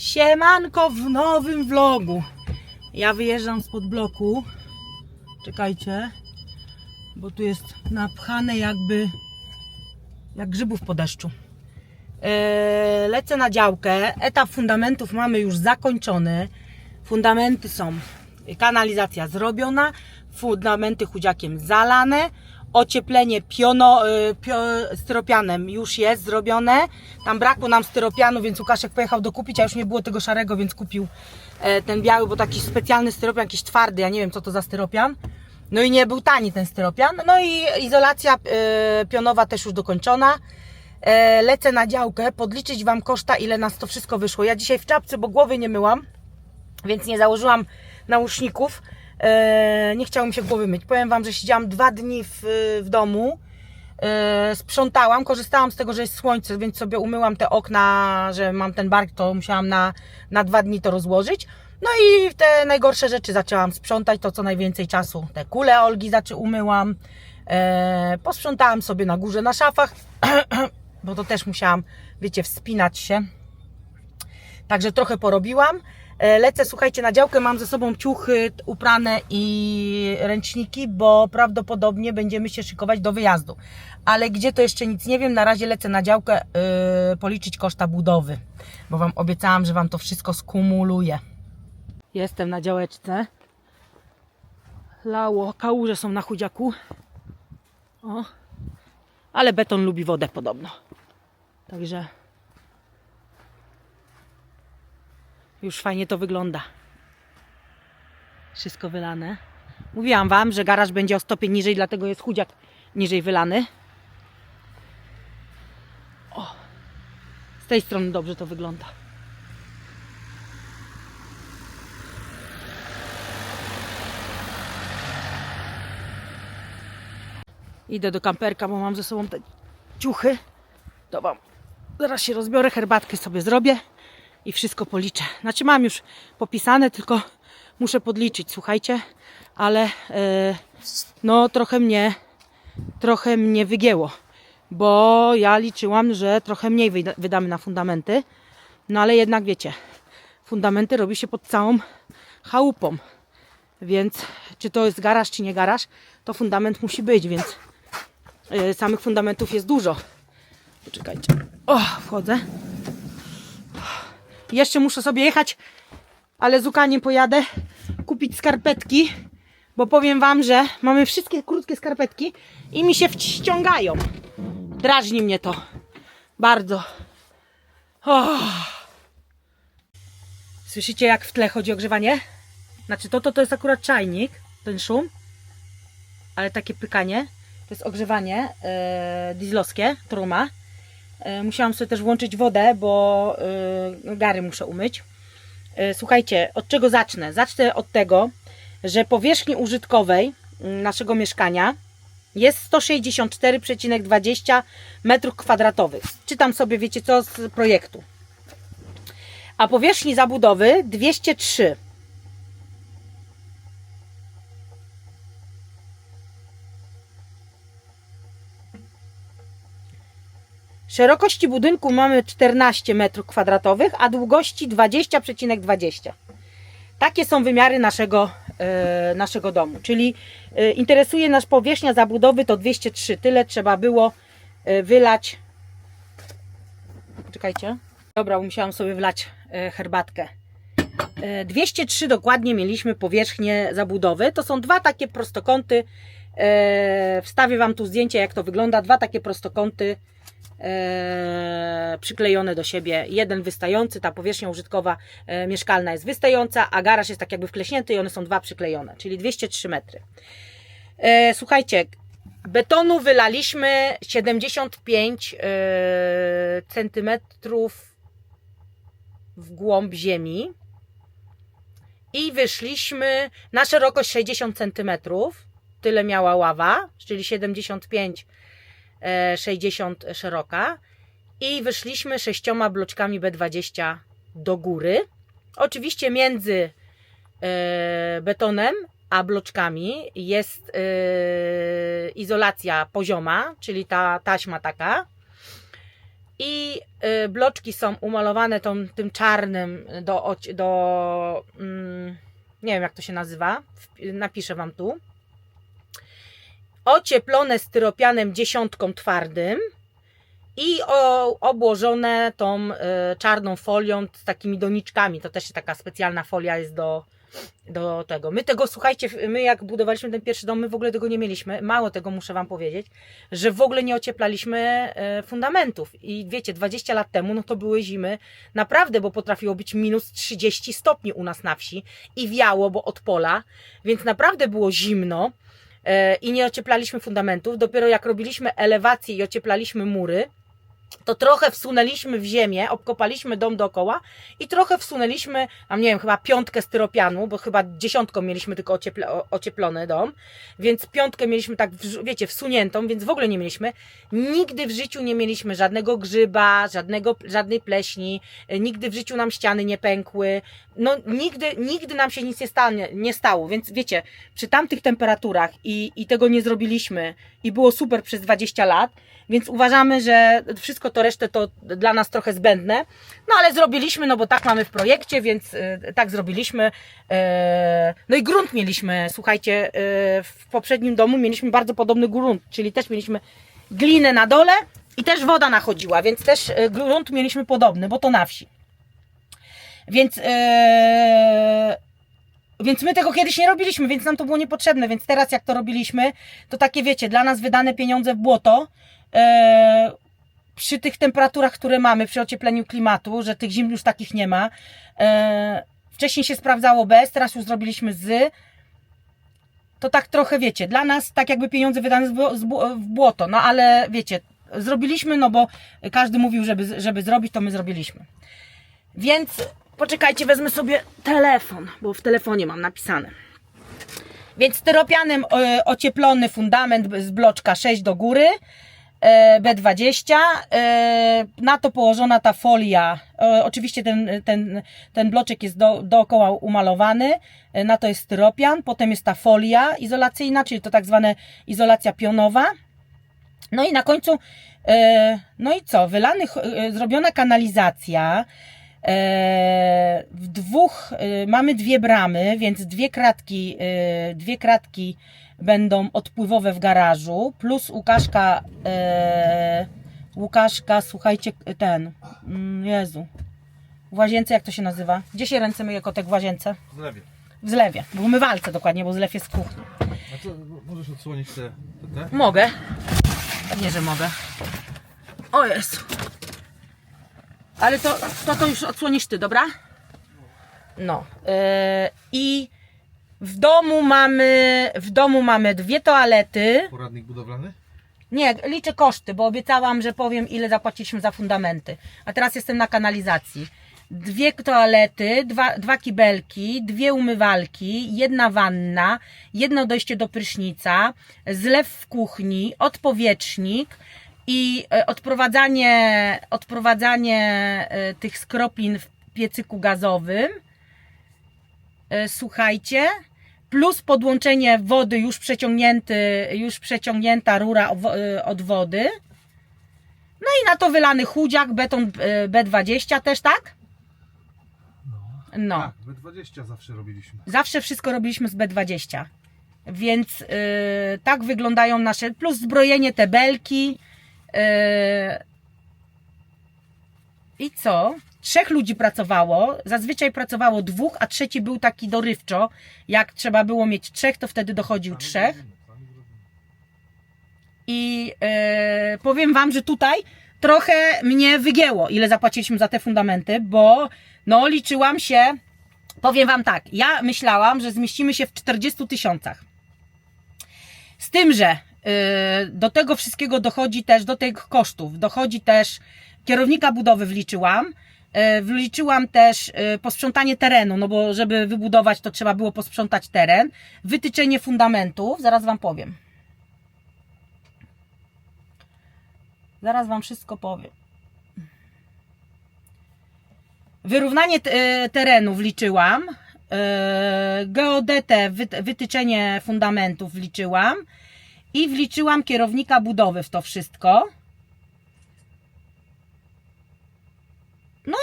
Siemanko w nowym vlogu. Ja wyjeżdżam spod bloku. Czekajcie, bo tu jest napchane jakby jak grzybów po deszczu. Eee, lecę na działkę. Etap fundamentów mamy już zakończony. Fundamenty są kanalizacja zrobiona, fundamenty chudziakiem zalane, ocieplenie piono, y, pio, styropianem już jest zrobione. Tam brakło nam styropianu, więc Łukaszek pojechał dokupić, a już nie było tego szarego, więc kupił e, ten biały, bo taki specjalny styropian, jakiś twardy, ja nie wiem co to za styropian. No i nie był tani ten styropian. No i izolacja e, pionowa też już dokończona. E, lecę na działkę, podliczyć Wam koszta, ile nas to wszystko wyszło. Ja dzisiaj w czapce, bo głowy nie myłam, więc nie założyłam nauszników. E, nie chciało mi się głowy myć. Powiem Wam, że siedziałam dwa dni w, w domu, e, sprzątałam, korzystałam z tego, że jest słońce, więc sobie umyłam te okna, że mam ten bark, to musiałam na, na dwa dni to rozłożyć. No i te najgorsze rzeczy zaczęłam sprzątać, to co najwięcej czasu. Te kule Olgi zaczę umyłam, e, posprzątałam sobie na górze na szafach, bo to też musiałam, wiecie, wspinać się. Także trochę porobiłam. E, Lecę, słuchajcie, na działkę. Mam ze sobą ciuchy uprane i ręczniki, bo prawdopodobnie będziemy się szykować do wyjazdu. Ale gdzie to jeszcze nic nie wiem. Na razie lecę na działkę yy, policzyć koszta budowy, bo Wam obiecałam, że Wam to wszystko skumuluję. Jestem na działeczce. Lało, kałuże są na chudziaku. O. Ale beton lubi wodę podobno. Także Już fajnie to wygląda. Wszystko wylane. Mówiłam Wam, że garaż będzie o stopień niżej, dlatego jest chudziak niżej wylany. O, z tej strony dobrze to wygląda. Idę do kamperka, bo mam ze sobą te ciuchy. To Wam zaraz się rozbiorę, herbatkę sobie zrobię i wszystko policzę. Znaczy mam już popisane, tylko muszę podliczyć, słuchajcie, ale e, no trochę mnie, trochę mnie wygięło, bo ja liczyłam, że trochę mniej wyda- wydamy na fundamenty, no ale jednak wiecie, fundamenty robi się pod całą chałupą, więc czy to jest garaż, czy nie garaż, to fundament musi być, więc e, samych fundamentów jest dużo. Poczekajcie. O, wchodzę. Jeszcze muszę sobie jechać, ale z Łukaniem pojadę kupić skarpetki, bo powiem Wam, że mamy wszystkie krótkie skarpetki i mi się wciągają. Drażni mnie to. Bardzo. O. Słyszycie jak w tle chodzi ogrzewanie? Znaczy to, to, to jest akurat czajnik, ten szum, ale takie pykanie. To jest ogrzewanie e, dieslowskie, truma. E, Musiałam sobie też włączyć wodę, bo e, gary muszę umyć. E, Słuchajcie, od czego zacznę? Zacznę od tego, że powierzchni użytkowej mm, naszego mieszkania jest 164,20 m2. Czytam sobie, wiecie co, z projektu. A powierzchni zabudowy 203. Szerokości budynku mamy 14 m2, a długości 20,20. Takie są wymiary naszego, e, naszego domu. Czyli e, interesuje nas powierzchnia zabudowy to 203. Tyle trzeba było e, wylać. Czekajcie. Dobra, musiałam sobie wlać herbatkę. E, 203 dokładnie mieliśmy powierzchnię zabudowy. To są dwa takie prostokąty. E, wstawię Wam tu zdjęcie, jak to wygląda. Dwa takie prostokąty e, przyklejone do siebie. Jeden wystający, ta powierzchnia użytkowa e, mieszkalna jest wystająca, a garaż jest tak jakby wkleśnięty i one są dwa przyklejone, czyli 203 metry. Słuchajcie, betonu wylaliśmy 75 e, centymetrów w głąb ziemi i wyszliśmy na szerokość 60 centymetrów. Tyle miała ława, czyli 75 e, 60 szeroka i wyszliśmy sześcioma bloczkami B20 do góry. Oczywiście między e, betonem a bloczkami jest e, izolacja pozioma, czyli ta taśma taka. i bloczki są umalowane tą, tym czarnym do, do mm, nie wiem jak to się nazywa, napiszę Wam tu. Ocieplone styropianem dziesiątką twardym i obłożone tą y, czarną folią z takimi doniczkami. To też taka specjalna folia jest do, do tego. My tego, słuchajcie, my jak budowaliśmy ten pierwszy dom, my w ogóle tego nie mieliśmy. Mało tego muszę Wam powiedzieć, że w ogóle nie ocieplaliśmy e, fundamentów. I wiecie, 20 lat temu, no to były zimy naprawdę, bo potrafiło być minus 30 stopni u nas na wsi i wiało, bo od pola, więc naprawdę było zimno e, i nie ocieplaliśmy fundamentów. Dopiero jak robiliśmy elewację i ocieplaliśmy mury, to trochę wsunęliśmy w ziemię, obkopaliśmy dom dookoła i trochę wsunęliśmy, tam nie wiem, chyba piątkę styropianu, bo chyba dziesiątką mieliśmy tylko ocieple, ocieplony dom, więc piątkę mieliśmy tak, wiecie, wsuniętą, więc w ogóle nie mieliśmy. Nigdy w życiu nie mieliśmy żadnego grzyba, żadnego, żadnej pleśni, e, nigdy w życiu nam ściany nie pękły, no nigdy, nigdy nam się nic nie, stanie, nie stało, więc wiecie, przy tamtych temperaturach i, i tego nie zrobiliśmy i było super przez 20 lat, więc uważamy, że wszystko to resztę to dla nas trochę zbędne, no ale zrobiliśmy, no bo tak mamy w projekcie, więc y, tak zrobiliśmy. E, No i grunt mieliśmy, słuchajcie, y, w poprzednim domu mieliśmy bardzo podobny grunt, czyli też mieliśmy glinę na dole i też woda nachodziła, więc też y, grunt mieliśmy podobny, bo to na wsi. Więc, e, więc my tego kiedyś nie robiliśmy, więc nam to było niepotrzebne. Więc teraz, jak to robiliśmy, to takie wiecie, dla nas wydane pieniądze w błoto. Przy tych temperaturach, które mamy, przy ociepleniu klimatu, że tych zim już takich nie ma. E, wcześniej się sprawdzało bez, teraz już zrobiliśmy z. To tak trochę wiecie, dla nas tak jakby pieniądze wydane w błoto, no ale wiecie, zrobiliśmy, no bo każdy mówił, żeby, żeby zrobić, to my zrobiliśmy. Więc poczekajcie, wezmę sobie telefon, bo w telefonie mam napisane. Więc styropianem e, ocieplony fundament z bloczka 6 do góry, B20. e, Na to położona ta folia. e, Oczywiście ten, ten, ten bloczek jest do, dookoła umalowany. e, Na to jest styropian. Potem jest ta folia izolacyjna, czyli to tak zwana izolacja pionowa. No i na końcu, e, no i co? Wylany, e, zrobiona kanalizacja. E, w dwóch e, mamy dwie bramy, więc dwie kratki, e, dwie kratki będą odpływowe w garażu, plus Łukaszka, e, Łukaszka, słuchajcie, ten, mm, Jezu, w łazience, jak to się nazywa? Gdzie się ręce myje kotek w łazience? W lewie. W zlewie, w umywalce dokładnie, bo zlew jest w kuchni. A to możesz odsłonić te, te, te? Mogę. Pewnie, że mogę. O Jezu. Ale to, to, to już odsłonisz ty, dobra? No. Yy, I w domu mamy, w domu mamy dwie toalety. Poradnik budowlany? Nie, liczę koszty, bo obiecałam, że powiem ile zapłaciliśmy za fundamenty. A teraz jestem na kanalizacji. Dwie toalety, dwa, dwa kibelki, dwie umywalki, jedna wanna, jedno dojście do prysznica, zlew w kuchni, odpowietrznik i e, odprowadzanie, odprowadzanie e, tych skropin w piecyku gazowym. E, Słuchajcie, plus podłączenie wody już przeciągnięty, już przeciągnięta rura y, od wody. No i na to wylany chudziak, beton y, B20 też, tak? No. Tak, B20 zawsze robiliśmy. Zawsze wszystko robiliśmy z B20. Więc y, tak wyglądają nasze, plus zbrojenie te belki. y, I co? Trzech ludzi pracowało. Zazwyczaj pracowało dwóch, a trzeci był taki dorywczo. Jak trzeba było mieć trzech, to wtedy dochodził trzech. I e, powiem Wam, że tutaj trochę mnie wygięło, ile zapłaciliśmy za te fundamenty, bo no liczyłam się, powiem Wam tak, ja myślałam, że zmieścimy się w 40 tysiącach. Z tym, że e, do tego wszystkiego dochodzi też, do tych kosztów, dochodzi też kierownika budowy wliczyłam, wliczyłam też e, posprzątanie terenu, no bo żeby wybudować to trzeba było posprzątać teren, wytyczenie fundamentów, zaraz Wam powiem. Zaraz Wam wszystko powiem. Wyrównanie e, terenu wliczyłam. e, Geodetę, wyt- wytyczenie fundamentów wliczyłam. I wliczyłam kierownika budowy w to wszystko.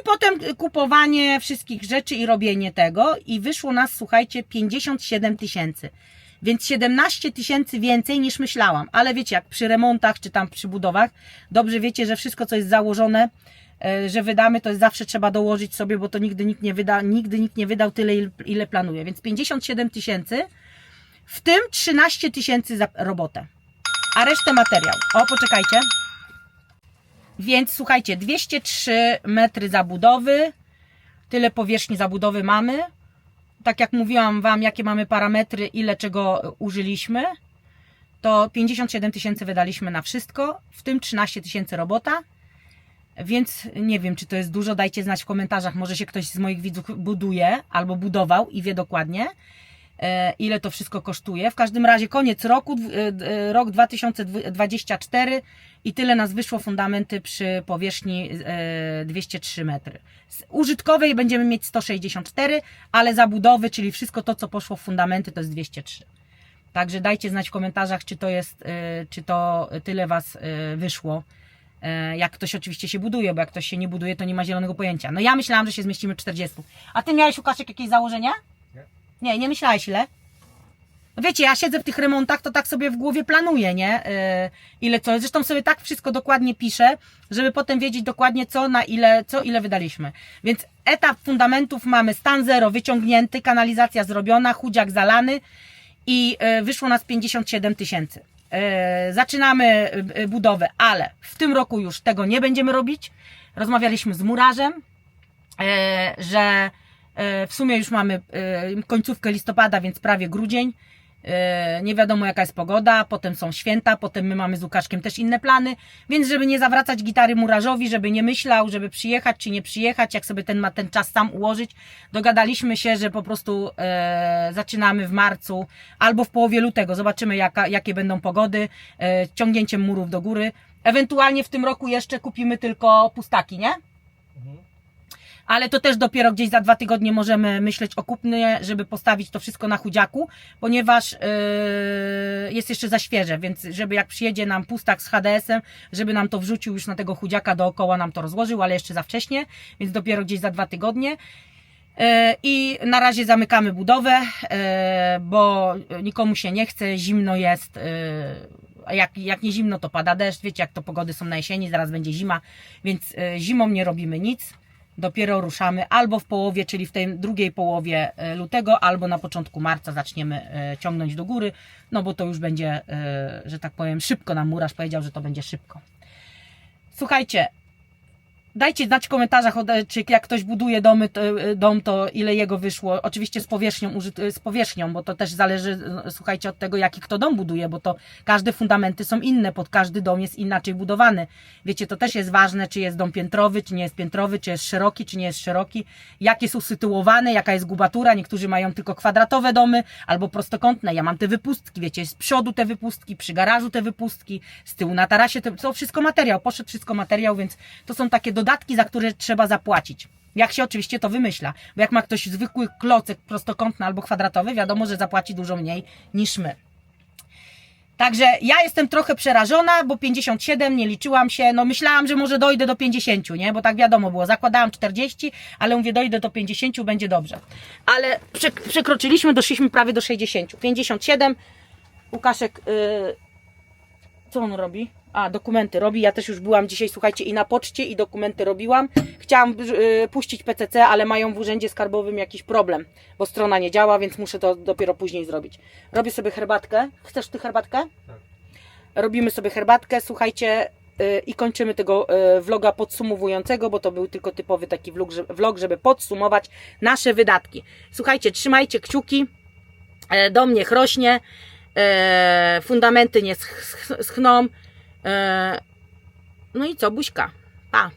I potem kupowanie wszystkich rzeczy i robienie tego i wyszło nas, słuchajcie, 57 tysięcy. Więc 17 tysięcy więcej niż myślałam. Ale wiecie, jak przy remontach czy tam przy budowach, dobrze wiecie, że wszystko, co jest założone, e, że wydamy, to jest zawsze trzeba dołożyć sobie, bo to nigdy nikt nie wyda, nigdy nikt nie wydał tyle, il- ile planuje. Więc 57 tysięcy, w tym 13 tysięcy za robotę. A resztę materiał. O, poczekajcie. Więc słuchajcie, 203 metry zabudowy, tyle powierzchni zabudowy mamy. Tak jak mówiłam Wam, jakie mamy parametry, ile czego użyliśmy, to 57 tysięcy wydaliśmy na wszystko, w tym 13 tysięcy robota. Więc nie wiem, czy to jest dużo. Dajcie znać w komentarzach. Może się ktoś z moich widzów buduje albo budował i wie dokładnie, ile to wszystko kosztuje. W każdym razie koniec roku, e, e, rok 2024 i tyle nas wyszło fundamenty przy powierzchni e, 203 metry. Z użytkowej będziemy mieć 164, ale zabudowy, czyli wszystko to, co poszło w fundamenty, to jest 203. Także dajcie znać w komentarzach, czy to jest, e, czy to tyle Was e, wyszło. E, Jak ktoś oczywiście się buduje, bo jak ktoś się nie buduje, to nie ma zielonego pojęcia. No ja myślałam, że się zmieścimy w 40. A ty miałeś, Łukaszek, jakieś założenia? Nie. Nie, myślałeś ile? No wiecie, ja siedzę w tych remontach, to tak sobie w głowie planuję, nie? Yy, ile co. Zresztą sobie tak wszystko dokładnie piszę, żeby potem wiedzieć dokładnie co, na ile, co, ile wydaliśmy. Więc etap fundamentów mamy stan zero wyciągnięty, kanalizacja zrobiona, chudziak zalany i yy, wyszło nas 57 tysięcy. Yy, zaczynamy yy, budowę, ale w tym roku już tego nie będziemy robić. Rozmawialiśmy z murarzem, e, że w sumie już mamy e, końcówkę listopada, więc prawie grudzień. E, Nie wiadomo jaka jest pogoda, potem są święta, potem my mamy z Łukaszkiem też inne plany, więc żeby nie zawracać gitary murarzowi, żeby nie myślał, żeby przyjechać czy nie przyjechać, jak sobie ten ma ten czas sam ułożyć, dogadaliśmy się, że po prostu e, zaczynamy w marcu albo w połowie lutego, zobaczymy jaka, jakie będą pogody, e, ciągnięciem murów do góry. Ewentualnie w tym roku jeszcze kupimy tylko pustaki, nie? Ale to też dopiero gdzieś za dwa tygodnie możemy myśleć o kupnie, żeby postawić to wszystko na chudziaku, ponieważ yy, jest jeszcze za świeże, więc żeby jak przyjedzie nam pustak z HDS-em, żeby nam to wrzucił już na tego chudziaka dookoła, nam to rozłożył, ale jeszcze za wcześnie, więc dopiero gdzieś za dwa tygodnie. Yy, I na razie zamykamy budowę, yy, bo nikomu się nie chce, zimno jest. yy, jak, jak nie zimno, to pada deszcz. Wiecie, jak to pogody są na jesieni, zaraz będzie zima, więc zimą nie robimy nic dopiero ruszamy albo w połowie, czyli w tej drugiej połowie e, lutego, albo na początku marca zaczniemy e, ciągnąć do góry, no bo to już będzie, e, że tak powiem, szybko nam murarz powiedział, że to będzie szybko. Słuchajcie, dajcie znać w komentarzach, czy jak ktoś buduje domy, to, e, dom, to ile jego wyszło. Oczywiście z powierzchnią, użyt- z powierzchnią, bo to też zależy, e, słuchajcie, od tego, jaki kto dom buduje, bo to każde fundamenty są inne, pod każdy dom jest inaczej budowany. Wiecie, to też jest ważne, czy jest dom piętrowy, czy nie jest piętrowy, czy jest szeroki, czy nie jest szeroki, jak jest usytuowany, jaka jest gubatura. Niektórzy mają tylko kwadratowe domy albo prostokątne. Ja mam te wypustki, wiecie, z przodu te wypustki, przy garażu te wypustki, z tyłu na tarasie, to wszystko materiał, poszedł wszystko materiał, więc to są takie dodatki, za które trzeba zapłacić. Jak się oczywiście to wymyśla, bo jak ma ktoś zwykły klocek prostokątny albo kwadratowy, wiadomo, że zapłaci dużo mniej niż my. Także ja jestem trochę przerażona, bo 57 nie liczyłam się. No myślałam, że może dojdę do 50, nie? Bo tak wiadomo było. Zakładałam 40, ale mówię, dojdę do 50, będzie dobrze. Ale przek- przekroczyliśmy, doszliśmy prawie do 60. 57. Łukaszek, yy, co on robi? A, dokumenty robi. Ja też już byłam dzisiaj, słuchajcie, i na poczcie, i dokumenty robiłam. Chciałam yy, puścić PCC, ale mają w urzędzie skarbowym jakiś problem, bo strona nie działa, więc muszę to dopiero później zrobić. Robię sobie herbatkę. Chcesz ty herbatkę? Tak. Robimy sobie herbatkę, słuchajcie, yy, i kończymy tego yy, vloga podsumowującego, bo to był tylko typowy taki vlog, że- vlog, żeby podsumować nasze wydatki. Słuchajcie, trzymajcie kciuki, e, dom niech rośnie, e, fundamenty nie sch- sch- schną. E, no i co, buźka. Pa.